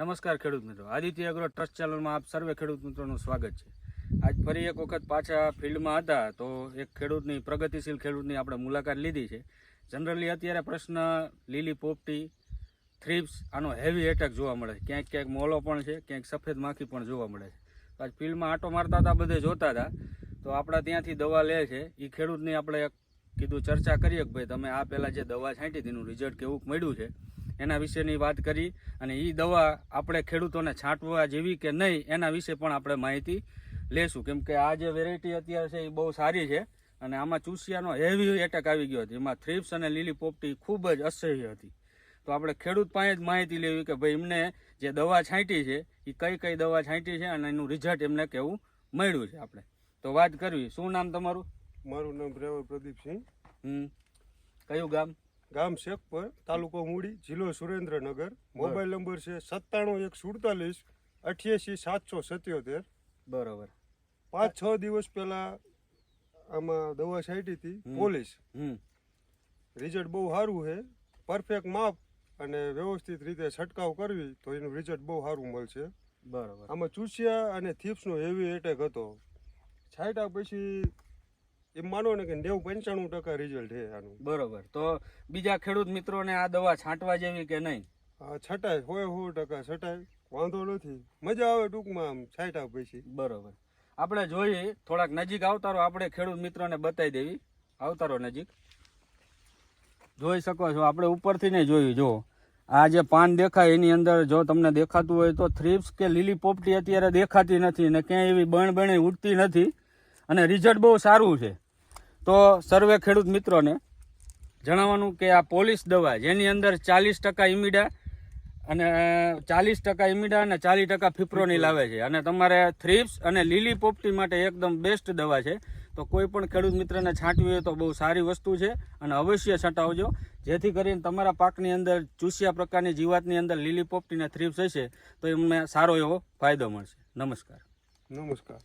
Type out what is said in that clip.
નમસ્કાર ખેડૂત મિત્રો. આદિત્ય એગ્રો ટ્રસ્ટ ચેનલમાં આપ સર્વે ખેડૂત મિત્રોનું સ્વાગત છે. આજ ફરી એક વખત પાછા ફિલ્ડમાં હતા તો એક ખેડૂતની, પ્રગતિશીલ ખેડૂતની આપણે મુલાકાત લીધી છે. જનરલી અત્યારે પ્રશ્ન લીલી પોપટી થ્રીપ્સ આનો હેવી એટેક જોવા મળે છે. ક્યાંક ક્યાંક મોલો પણ છે, ક્યાંક સફેદ માખી પણ જોવા મળે છે. આજ ફિલ્ડમાં આટો મારતા હતા, બધે જોતા હતા. તો આપણા ત્યાંથી દવા લે છે. એ ખેડૂતની આપણે કીધું ચર્ચા કરીએ કે ભાઈ તમે આ પહેલાં જે દવા છાંટી તેનું રિઝલ્ટ કેવું મળ્યું છે? એના વિશેની વાત કરી અને એ દવા આપણે ખેડૂતોને છાંટવા જેવી કે નહીં એના વિશે પણ આપણે માહિતી લેશું. કેમ કે આ જે વેરાયટી અત્યારે છે એ બહુ સારી છે અને આમાં ચૂસિયાનો હેવી એટેક આવી ગયો હતો. એમાં થ્રીપ્સ અને લીલી પોપટી ખૂબ જ અસહ્ય હતી. તો આપણે ખેડૂત પાસે જ માહિતી લેવી કે ભાઈ એમને જે દવા છાંટી છે એ કઈ કઈ દવા છાંટી છે અને એનું રિઝલ્ટ એમને કેવું મળ્યું છે આપણે. તો વાત કરવી. શું નામ તમારું? મારું નામ રેવલ પ્રદીપસિંહ. હમ. કયું ગામ? ગામ શેખપર તાલુકો મૂડી જિલ્લો સુરેન્દ્રનગર. મોબાઈલ નંબર છે સત્તાણું એક સુડતાલીસ અઠ્યાસી સાતસો સત્યોતેર. બરોબર. પાંચ છ દિવસ પહેલા આમાં દવા છાંટી હતી પોલીસ. રિઝલ્ટ બહુ સારું છે પરફેક્ટ માપ અને વ્યવસ્થિત રીતે છંટકાવ કરવી તો એનું રિઝલ્ટ બહુ સારું મળશે. બરાબર. આમાં ચૂસિયા અને થીપ્સનો હેવી એટેક હતો. છાંટ્યા પછી એમ માનો ને કે નેવું પંચાણું ટકા રિઝલ્ટ છે આનું. બરોબર. તો બીજા ખેડૂત મિત્રોને આ દવા છાંટવા જેવી કે નહીં? હા છટાય હોય સો ટકા છટાય. વાંધો નથી. મજા આવે ટૂંકમાં આમ છાંટા પછી. બરોબર. આપણે જોઈએ થોડાક નજીક આવતારો આપણે ખેડૂત મિત્રોને બતાવી દેવી. આવતારો નજીક. જોઈ શકો છો આપણે ઉપરથી ને જોયું જો આ જે પાન દેખાય એની અંદર જો તમને દેખાતું હોય તો થ્રીપ્સ કે લીલી પોપટી અત્યારે દેખાતી નથી ને ક્યાંય એવી બણ બણે ઉડતી નથી. અને રિઝલ્ટ બહુ સારું છે. તો સર્વે ખેડૂત મિત્રોને જણાવવાનું કે આ પોલીસ દવા જેની અંદર ચાલીસ ટકા ઇમિડા અને ચાલીસ ટકા ઇમિડા અને ચાલીસ ટકા ફિપ્રોની લાવે છે. અને તમારે થ્રીપ્સ અને લીલી પોપટી માટે એકદમ બેસ્ટ દવા છે. તો કોઈ પણ ખેડૂત મિત્રને છાંટવી હોય તો બહુ સારી વસ્તુ છે અને અવશ્ય છંટાવજો. જેથી કરીને તમારા પાકની અંદર ચૂસિયા પ્રકારની જીવાતની અંદર લીલી પોપટી અને થ્રીપ્સ હશે તો એમને સારો એવો ફાયદો મળશે. નમસ્કાર. નમસ્કાર.